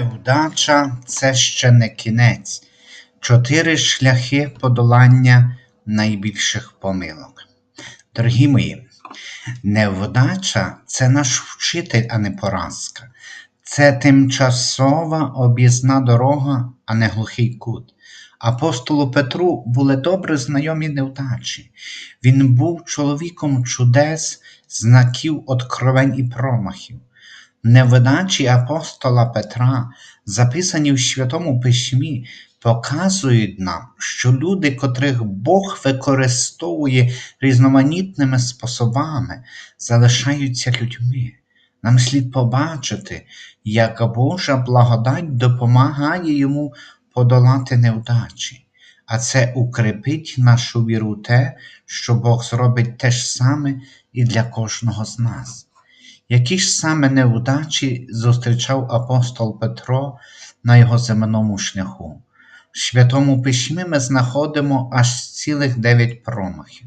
Невдача це ще не кінець. Чотири шляхи подолання найбільших помилок. Дорогі мої, невдача це наш вчитель, а не поразка. Це тимчасова об'їзна дорога, а не глухий кут. Апостолу Петру були добре знайомі невдачі. Він був чоловіком чудес, знаків откровень і промахів. Невдачі апостола Петра, записані в Святому Письмі, показують нам, що люди, котрих Бог використовує різноманітними способами, залишаються людьми. Нам слід побачити, як Божа благодать допомагає йому подолати невдачі, а це укріпить нашу віру в те, що Бог зробить те ж саме і для кожного з нас. Які ж саме невдачі зустрічав апостол Петро на його земному шляху? В Святому Письмі ми знаходимо аж цілих дев'ять промахів.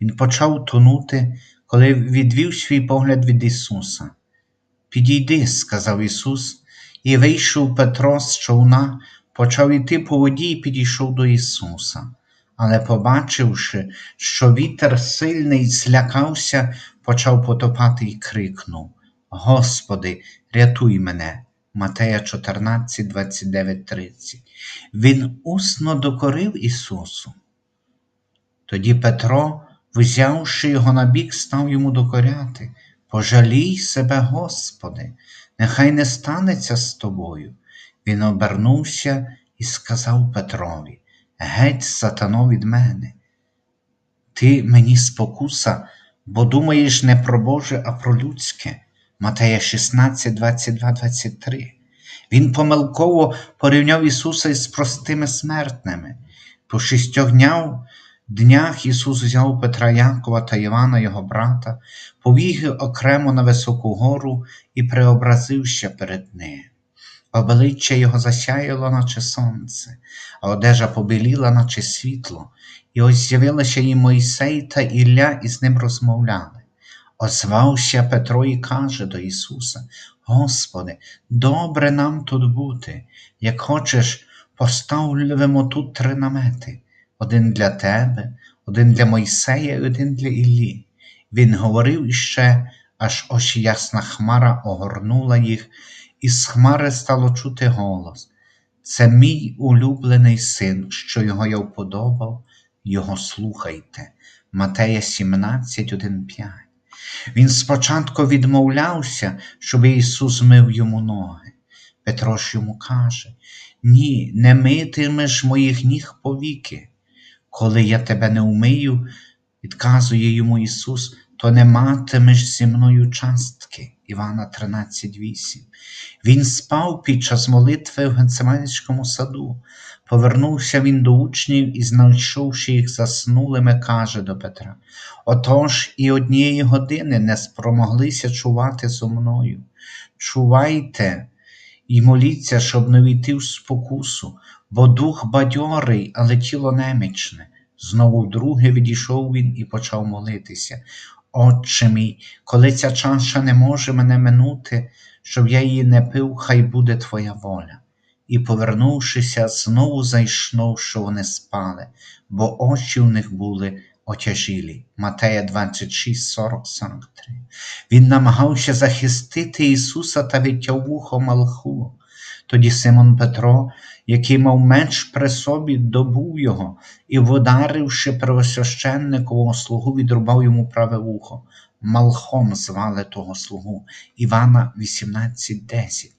Він почав тонути, коли відвів свій погляд від Ісуса. Підійди, сказав Ісус, і вийшов Петро з човна, почав іти по воді і підійшов до Ісуса. Але, побачивши, що вітер сильний злякався, почав потопати і крикнув: Господи, рятуй мене! Матея 14, 29, 30. Він усно докорив Ісусу. Тоді Петро, взявши його на бік, став йому докоряти. Пожалій себе, Господи, нехай не станеться з тобою. Він обернувся і сказав Петрові: Геть, сатано від мене. Ти мені спокуса, бо думаєш не про Боже, а про людське. Матея 16, 22, 23. Він помилково порівняв Ісуса із простими смертними. По шістьох днях, Ісус взяв Петра Якова та Івана, його брата, повів окремо на високу гору і преобразився перед ним. Обличчя його засяяло, наче сонце, а одежа побіліла, наче світло, і ось з'явилися і Мойсей та Ілля і з ним розмовляли. Озвався Петро і каже до Ісуса: Господи, добре нам тут бути, як хочеш, поставлюємо тут три намети: один для Тебе, один для Мойсея і один для Іллі. Він говорив іще, аж ось ясна хмара огорнула їх, і з хмари стало чути голос. Це мій улюблений син, що його я вподобав, його слухайте. Матея 17, 1, 5. Він спочатку відмовлявся, щоб Ісус мив йому ноги. Петро ж йому каже: Ні, не митимеш моїх ніг повіки. Коли я тебе не вмию, відказує йому Ісус, то не матимеш зі мною частки. Івана 13,8. Він спав під час молитви в Гецеманському саду. Повернувся він до учнів і, знайшовши їх заснулими, каже до Петра: Отож і однієї години не спромоглися чувати зо мною. Чувайте і моліться, щоб не війти в спокусу, бо дух бадьорий, але тіло немічне. Знову вдруге відійшов він і почав молитися. Отче мій, коли ця чаша не може мене минути, щоб я її не пив, хай буде Твоя воля. І, повернувшися, знову зайшов, що вони спали, бо очі в них були отяжілі. Матея 26, 40, 43. Він намагався захистити Ісуса та відтяв вухо Малху. Тоді Симон Петро, який мав меч при собі, добув його і, вдаривши первосвященникового слугу, відрубав йому праве вухо. Малхом звали того слугу Івана 18:10.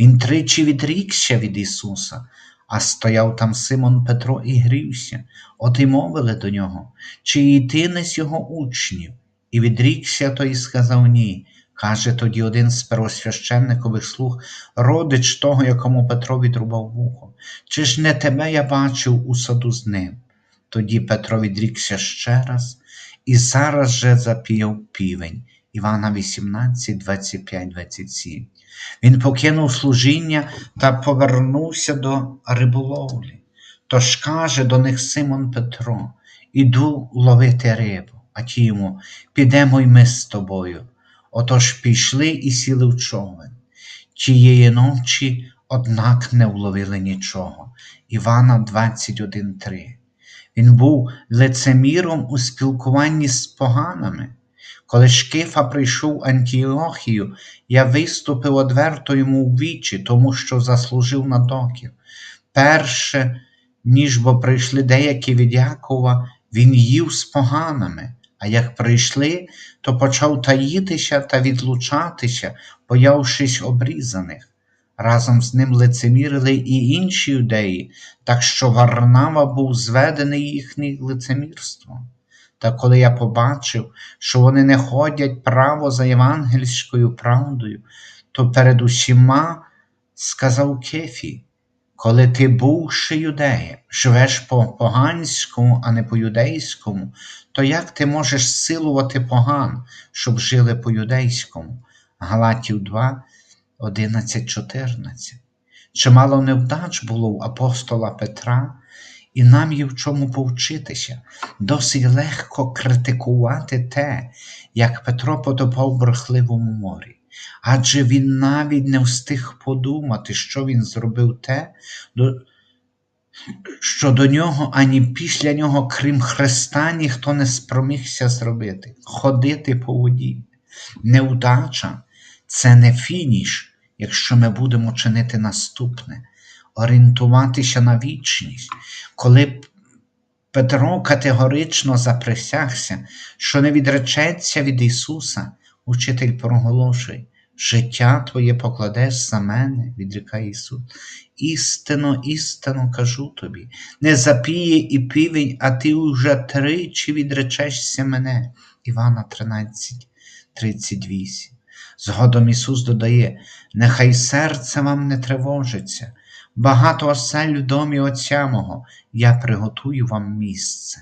Він тричі відрікся від Ісуса, а стояв там Симон Петро і грівся, от і мовили до нього, чи і ти не з його учнів? І відрікся той і сказав ні. Каже тоді один з первосвященникових слуг, родич того, якому Петро відрубав вухо, чи ж не тебе я бачив у саду з ним? Тоді Петро відрікся ще раз, і зараз же запіяв півень. Івана 18, 25, 27. Він покинув служіння та повернувся до риболовлі. Тож каже до них Симон Петро: Іду ловити рибу, а ті йому, підемо й ми з тобою. Отож пішли і сіли в човен. Тієї ночі, однак, не вловили нічого. Івана 21.3. Він був лицеміром у спілкуванні з поганими. Коли Шкифа прийшов Антіохію, я виступив одверто йому в вічі, тому що заслужив на докір. Перше, ніж бо прийшли деякі від Якова, він їв з поганими, а як прийшли, то почав таїтися та відлучатися, боявшись обрізаних. Разом з ним лицемірили і інші юдеї, так що Варнава був зведений їхнє лицемірством. Та коли я побачив, що вони не ходять право за євангельською правдою, то перед усіма сказав Кефі, коли ти, бувши юдеєм, живеш по поганському, а не по юдейському, то як ти можеш силувати поган, щоб жили по юдейському? Галатів 2, 11, 14. Чимало невдач було у апостола Петра, і нам є в чому повчитися. Досить легко критикувати те, як Петро потопав в брехливому морі. Адже він навіть не встиг подумати, що він зробив те, що до нього ані після нього, крім Христа, ніхто не спромігся зробити ходити по воді. Неудача це не фініш, якщо ми будемо чинити наступне, орієнтуватися на вічність. Коли Петро категорично заприсягся, що не відречеться від Ісуса, учитель проголошує, життя Твоє покладеш за мене, відрікає Ісус. Істинно, істинно кажу тобі, не запіє і півень, а ти уже тричі відречешся мене. Івана 13, 38. Згодом Ісус додає, нехай серце вам не тривожиться, багато осель в домі Отця мого, я приготую вам місце.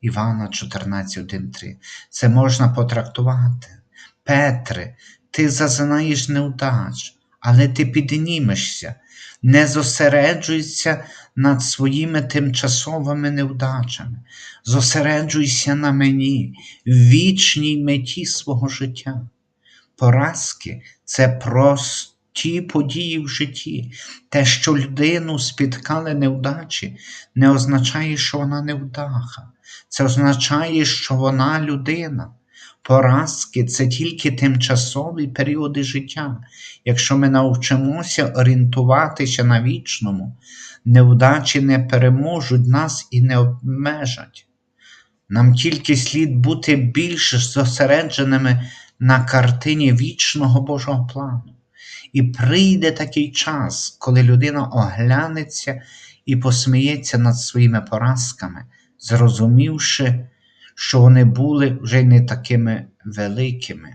Івана 14.1.3. Це можна потрактувати. Петре, ти зазнаєш невдач, але ти піднімешся, не зосереджуйся над своїми тимчасовими невдачами, зосереджуйся на мені, вічній меті свого життя. Поразки це прості події в житті. Те, що людину спіткали невдачі, не означає, що вона невдаха. Це означає, що вона людина. Поразки це тільки тимчасові періоди життя. Якщо ми навчимося орієнтуватися на вічному, невдачі не переможуть нас і не обмежать. Нам тільки слід бути більш зосередженими на картині вічного Божого плану. І прийде такий час, коли людина оглянеться і посміється над своїми поразками, зрозумівши, що вони були вже не такими великими.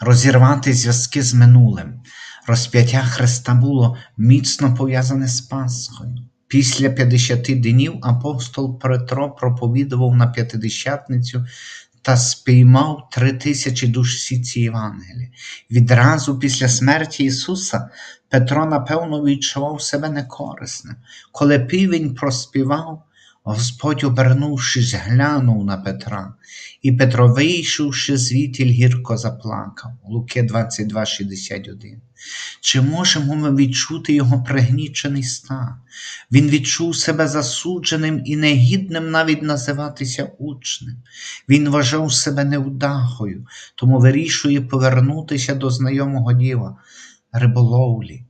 Розірвати зв'язки з минулим. Розп'яття Христа було міцно пов'язане з Пасхою. Після 50 днів апостол Петро проповідував на п'ятидесятницю та спіймав три тисячі душ сіці Євангелії. Відразу після смерті Ісуса Петро, напевно, відчував себе некорисним. Коли півень проспівав, Господь, обернувшись, глянув на Петра, і Петро, вийшовши звідтіль, гірко заплакав. Луки 22,61. Чи можемо ми відчути його пригнічений стан? Він відчув себе засудженим і негідним навіть називатися учнем. Він вважав себе невдахою, тому вирішує повернутися до знайомого діла риболовлі.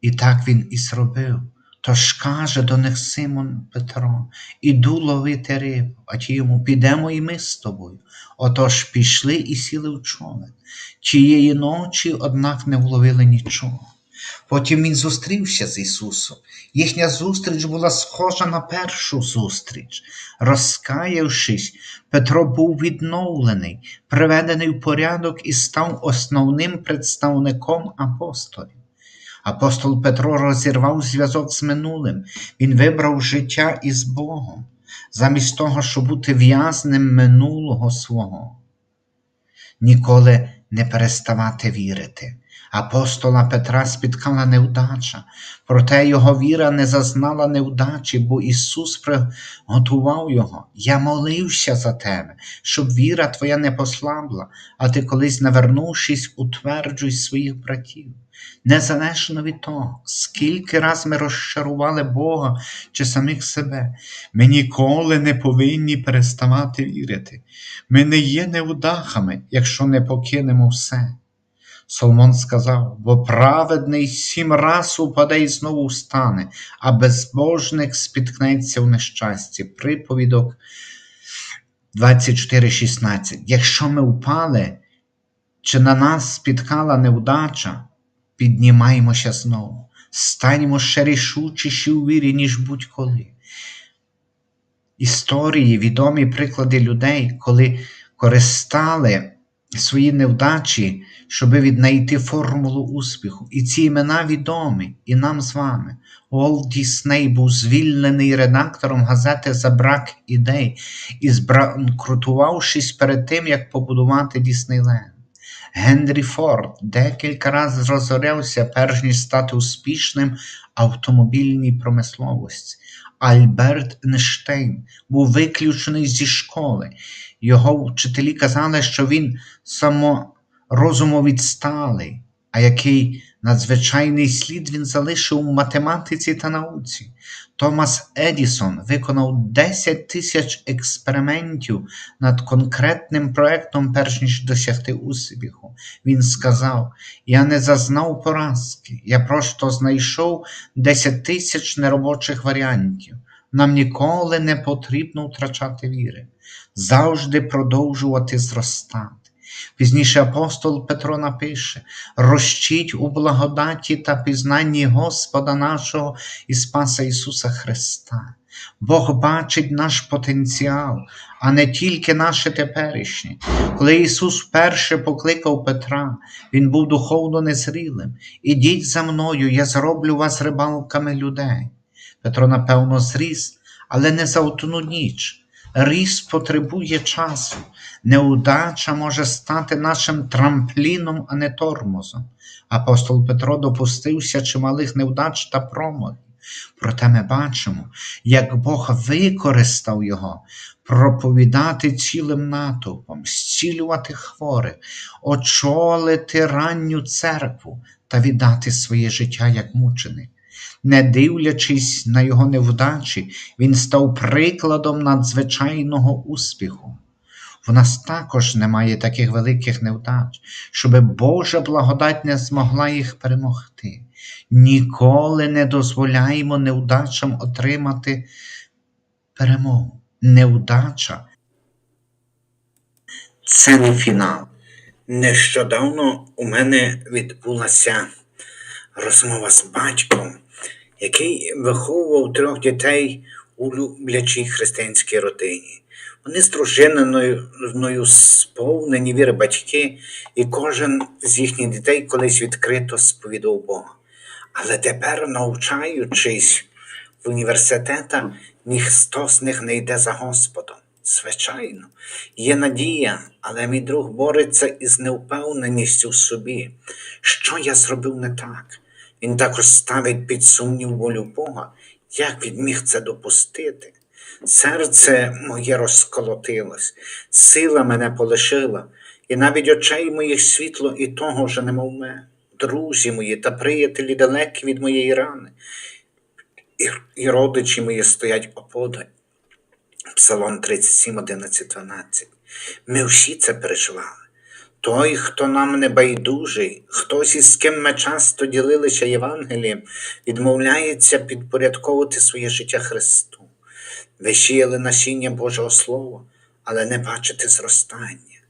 І так він і зробив. Тож каже до них Симон Петро, іду ловити рибу, а ті йому підемо і ми з тобою. Отож пішли і сіли в човен. Тієї ночі, однак, не вловили нічого. Потім він зустрівся з Ісусом. Їхня зустріч була схожа на першу зустріч. Розкаявшись, Петро був відновлений, приведений в порядок і став основним представником апостолів. Апостол Петро розірвав зв'язок з минулим, він вибрав життя із Богом, замість того, щоб бути в'язним минулого свого. Ніколи не переставати вірити. Апостола Петра спіткала невдача, проте його віра не зазнала невдачі, бо Ісус приготував його. Я молився за тебе, щоб віра твоя не послабла, а ти колись, навернувшись, утверджуй своїх братів. Незалежно від того, скільки раз ми розчарували Бога чи самих себе, ми ніколи не повинні переставати вірити. Ми не є неудахами, якщо не покинемо все. Соломон сказав, бо праведний сім раз упаде і знову встане, а безбожник спіткнеться в нещасті. Приповідок 24,16. Якщо ми впали, чи на нас спіткала невдача, піднімаємося знову, станьмо ще рішучіші у вірі, ніж будь-коли. Історії, відомі приклади людей, коли користали свої невдачі, щоб віднайти формулу успіху. І ці імена відомі і нам з вами. Уолт Дісней був звільнений редактором газети за брак ідей і збранкрутувавшись перед тим, як побудувати Діснейленд. Генрі Форд декілька разів розорявся, перш ніж стати успішним автомобільній промисловості. Альберт Ейнштейн був виключений зі школи. Його вчителі казали, що він саморозумовідсталий, а який надзвичайний слід він залишив у математиці та науці. Томас Едісон виконав 10 тисяч експериментів над конкретним проектом, перш ніж досягти успіху. Він сказав: Я не зазнав поразки, я просто знайшов 10 тисяч неробочих варіантів. Нам ніколи не потрібно втрачати віри, завжди продовжувати зростати. Пізніше апостол Петро напише: розчіть у благодаті та пізнанні Господа нашого і Спаса Ісуса Христа. Бог бачить наш потенціал, а не тільки наше теперішнє. Коли Ісус вперше покликав Петра, Він був духовно незрілим. Ідіть за мною, я зроблю вас рибалками людей. Петро, напевно, зріс, але не за одну ніч. Ріс потребує часу. Неудача може стати нашим трампліном, а не тормозом. Апостол Петро допустився чималих невдач та промахів. Проте ми бачимо, як Бог використав його проповідати цілим натовпом, зцілювати хворих, очолити ранню церкву та віддати своє життя як мученик. Не дивлячись на його невдачі, він став прикладом надзвичайного успіху. В нас також немає таких великих невдач, щоби Божа благодать не змогла їх перемогти. Ніколи не дозволяємо невдачам отримати перемогу. Невдача це не фінал. Нещодавно у мене відбулася розмова з батьком, який виховував трьох дітей у люблячій християнській родині. Вони з дружиною сповнені віри батьки, і кожен з їхніх дітей колись відкрито сповідав Бога. Але тепер, навчаючись в університетах, ніхто з них не йде за Господом. Звичайно, є надія, але мій друг бореться із невпевненістю в собі, що я зробив не так. Він також ставить під сумнів волю Бога, як він міг це допустити. Серце моє розколотилось, сила мене полишила, і навіть очей моїх світло і того вже нема в мене. Друзі мої та приятелі далекі від моєї рани, і, і родичі мої стоять оподаль. Псалом 37, 11, 12. Ми всі це переживали. Той, хто нам не байдужий, хтось із ким ми часто ділилися Євангелієм, відмовляється підпорядковувати своє життя Христу. Ви насіння Божого Слова, але не бачите зростання.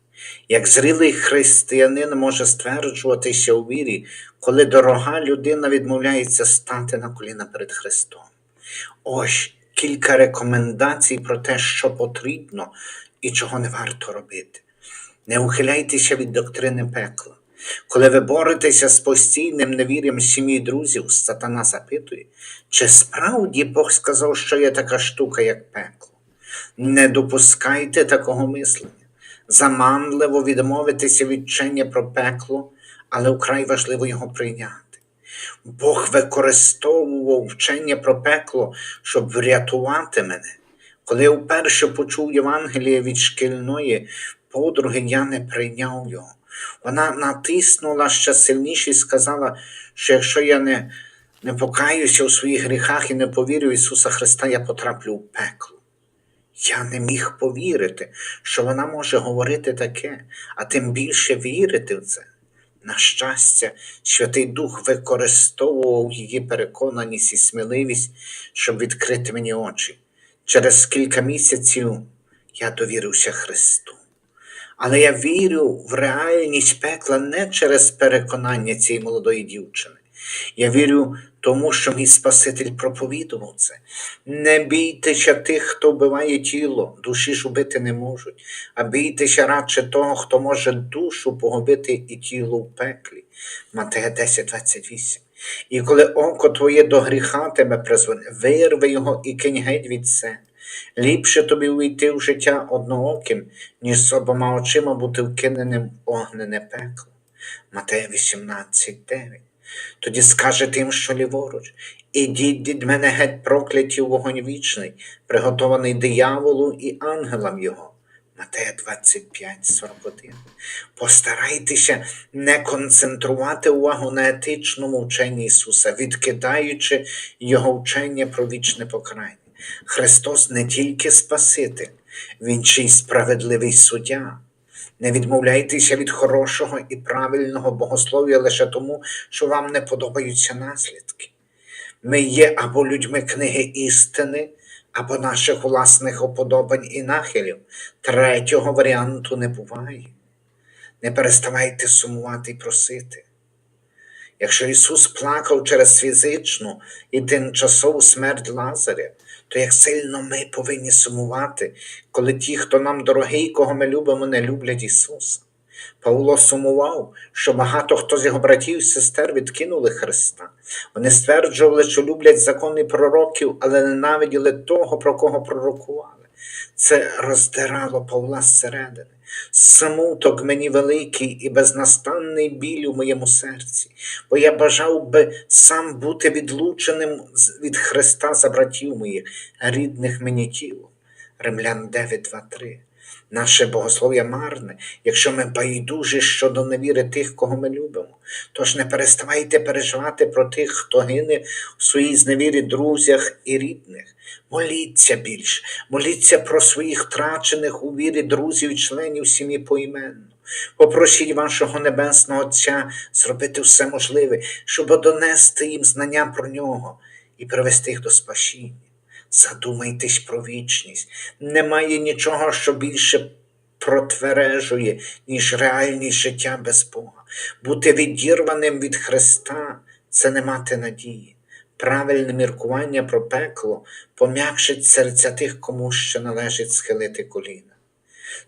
Як зрілий християнин може стверджуватися у вірі, коли дорога людина відмовляється стати на коліна перед Христом. Ось кілька рекомендацій про те, що потрібно і чого не варто робити. Не ухиляйтеся від доктрини пекла. Коли ви боретеся з постійним невір'ям сім'ї друзів, сатана запитує, чи справді Бог сказав, що є така штука, як пекло. Не допускайте такого мислення, заманливо відмовитися від вчення про пекло, але вкрай важливо його прийняти. Бог використовував вчення про пекло, щоб врятувати мене. Коли я вперше почув Євангеліє від шкільної подруги, я не прийняв його. Вона натиснула ще сильніше і сказала, що якщо я не, не покаюся у своїх гріхах і не повірю в Ісуса Христа, я потраплю в пекло. Я не міг повірити, що вона може говорити таке, а тим більше вірити в це. На щастя, Святий Дух використовував її переконаність і сміливість, щоб відкрити мені очі. Через кілька місяців я довірився Христу. Але я вірю в реальність пекла не через переконання цієї молодої дівчини. Я вірю тому, що мій Спаситель проповідував це. Не бійтеся тих, хто вбиває тіло, душі ж убити не можуть, а бійтеся радше того, хто може душу погубити і тіло в пеклі. Матея 10, 28. І коли око твоє до гріха тебе призведе, вирви його і кинь геть від себе. Ліпше тобі увійти в життя однооким, ніж з обома очима бути вкиненим в огнене пекло. Матея 18, 9. Тоді скаже тим, що ліворуч, ідіть від мене геть прокляті в вогонь вічний, приготований дияволу і ангелам його. Матея 25, 41. Постарайтеся не концентрувати увагу на етичному вченні Ісуса, відкидаючи Його вчення про вічне покарання. Христос не тільки Спаситель, Він ще й справедливий суддя. Не відмовляйтеся від хорошого і правильного богослов'я лише тому, що вам не подобаються наслідки. Ми є або людьми книги істини, або наших власних уподобань і нахилів. Третього варіанту не буває. Не переставайте сумувати і просити. Якщо Ісус плакав через фізичну і тимчасову смерть Лазаря, то як сильно ми повинні сумувати, коли ті, хто нам дорогий, кого ми любимо, не люблять Ісуса. Павло сумував, що багато хто з його братів і сестер відкинули Христа. Вони стверджували, що люблять закони пророків, але ненавиділи того, про кого пророкували. Це роздирало Павла зсередини. Смуток мені великий і безнастанний біль у моєму серці, бо я бажав би сам бути відлученим від Христа за братів моїх, рідних мені тіло. Римлян 9, 2, 3. Наше богослов'я марне, якщо ми байдужі щодо невіри тих, кого ми любимо. Тож не переставайте переживати про тих, хто гине в своїй зневірі друзях і рідних. Моліться більше, моліться про своїх втрачених у вірі друзів і членів сім'ї поіменно. Попросіть вашого Небесного Отця зробити все можливе, щоб донести їм знання про нього і привести їх до спасіння. Задумайтесь про вічність. Немає нічого, що більше протвережує, ніж реальність життя без Бога. Бути відірваним від Христа це не мати надії. Правильне міркування про пекло пом'якшить серця тих, кому ще належить схилити коліна.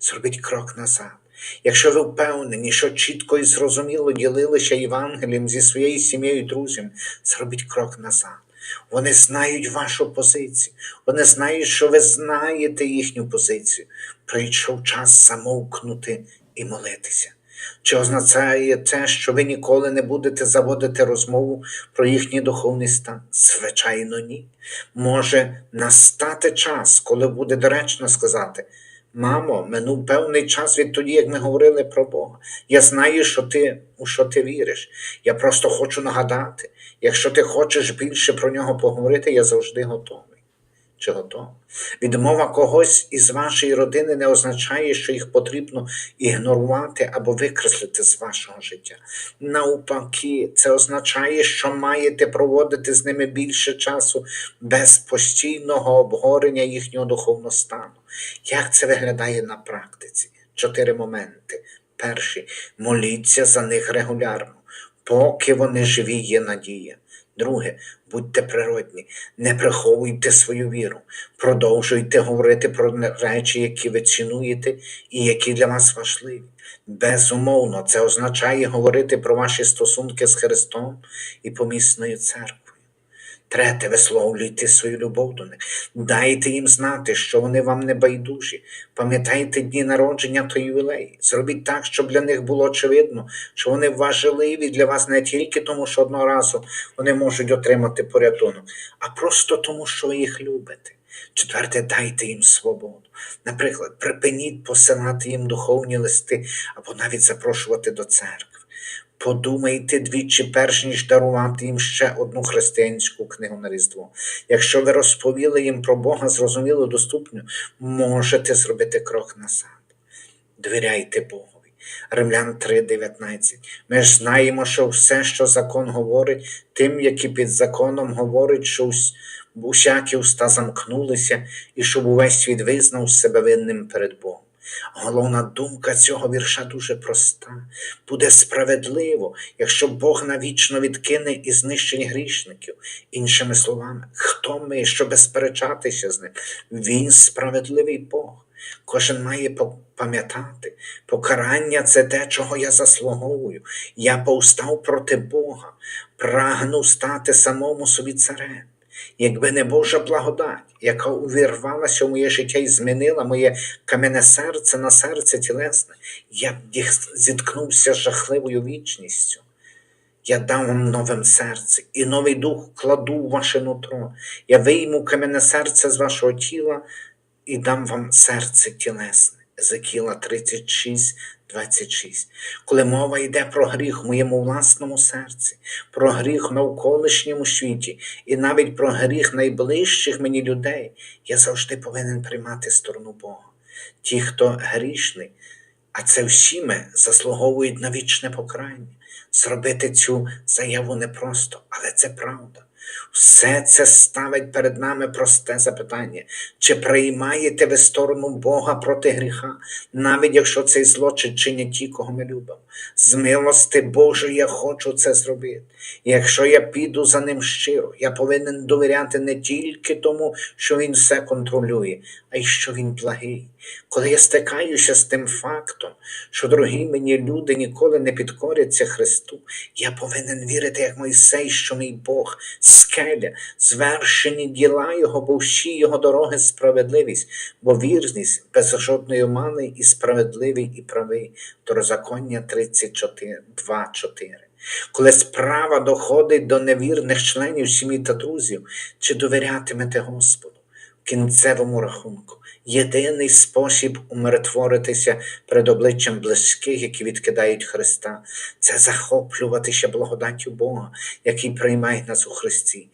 Зробіть крок назад. Якщо ви впевнені, що чітко і зрозуміло ділилися Євангелієм зі своєю сім'єю і друзями, зробіть крок назад. Вони знають вашу позицію, вони знають, що ви знаєте їхню позицію. Прийшов час замовкнути і молитися. Чи означає це, що ви ніколи не будете заводити розмову про їхній духовний стан? Звичайно, ні. Може настати час, коли буде доречно сказати. Мамо, минув певний час відтоді, як ми говорили про Бога. Я знаю, що ти, у що ти віриш. Я просто хочу нагадати, якщо ти хочеш більше про нього поговорити, я завжди готовий. Чи готовий? Відмова когось із вашої родини не означає, що їх потрібно ігнорувати або викреслити з вашого життя. Навпаки, це означає, що маєте проводити з ними більше часу без постійного обговорення їхнього духовного стану. Як це виглядає на практиці? Чотири моменти. Перший моліться за них регулярно, поки вони живі, є надія. Друге, будьте природні, не приховуйте свою віру, продовжуйте говорити про речі, які ви цінуєте і які для вас важливі. Безумовно, це означає говорити про ваші стосунки з Христом і помісною церквою. Третє, висловлюйте свою любов до них. Дайте їм знати, що вони вам не байдужі. Пам'ятайте дні народження та ювілеї. Зробіть так, щоб для них було очевидно, що вони важливі для вас не тільки тому, що одного разу вони можуть отримати порятунок, а просто тому, що ви їх любите. Четверте, дайте їм свободу. Наприклад, припиніть посилати їм духовні листи або навіть запрошувати до церкви. Подумайте двічі, перш ніж дарувати їм ще одну християнську книгу на Різдво. Якщо ви розповіли їм про Бога зрозуміло доступно, можете зробити крок назад. Довіряйте Богові. Римлян 3:19. Ми ж знаємо, що все, що закон говорить, тим, які під законом говорить, що усякі уста замкнулися, і щоб увесь світ визнав себе винним перед Богом. Головна думка цього вірша дуже проста. Буде справедливо, якщо Бог навічно відкине і знищить грішників. Іншими словами, хто ми, щоб сперечатися з ним? Він справедливий Бог. Кожен має пам'ятати, покарання це те, чого я заслуговую. Я повстав проти Бога, прагну стати самому собі царем. Якби не Божа благодать, яка увірвалася в моє життя і змінила моє кам'яне серце на серце тілесне, я б зіткнувся з жахливою вічністю. Я дам вам нове серце, і новий дух кладу в ваше нутро. Я вийму кам'яне серце з вашого тіла і дам вам серце тілесне. Езекіла 36, 26. Коли мова йде про гріх в моєму власному серці, про гріх в навколишньому світі і навіть про гріх найближчих мені людей, я завжди повинен приймати сторону Бога. Ті, хто грішний, а це всі ми заслуговують на вічне покарання. Зробити цю заяву непросто, але це правда. Все це ставить перед нами просте запитання: чи приймаєте ви сторону Бога проти гріха, навіть якщо цей злочин чинять ті, кого ми любимо? З милости Божої я хочу це зробити. Якщо я піду за ним щиро, я повинен довіряти не тільки тому, що він все контролює, а й що він благий. Коли я стикаюся з тим фактом, що дорогі мені люди ніколи не підкоряться Христу, я повинен вірити, як Мойсей, що мій Бог, скеля, звершені діла Його, бо всі Його дороги справедливість, бо вірність без жодної умани і справедливий, і правий. Второзаконня 32.4. Коли справа доходить до невірних членів сім'ї та друзів, чи довірятимете Господу? Кінцевому рахунку єдиний спосіб умиротворитися перед обличчям близьких, які відкидають Христа, це захоплюватися благодаттю Бога, який приймає нас у Христі.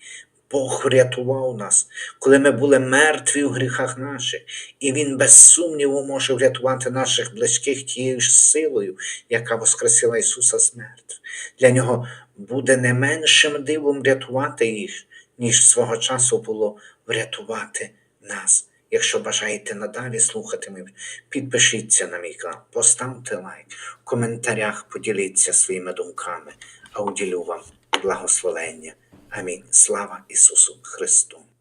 Бог врятував нас, коли ми були мертві у гріхах наших, і Він без сумніву може врятувати наших близьких тією ж силою, яка воскресила Ісуса з мертвих. Для нього буде не меншим дивом врятувати їх, ніж свого часу було врятувати нас. Якщо бажаєте надалі слухати підпишіться на мій канал, поставте лайк, в коментарях поділіться своїми думками, а уділю вам благословення. Амінь. Слава Ісусу Христу!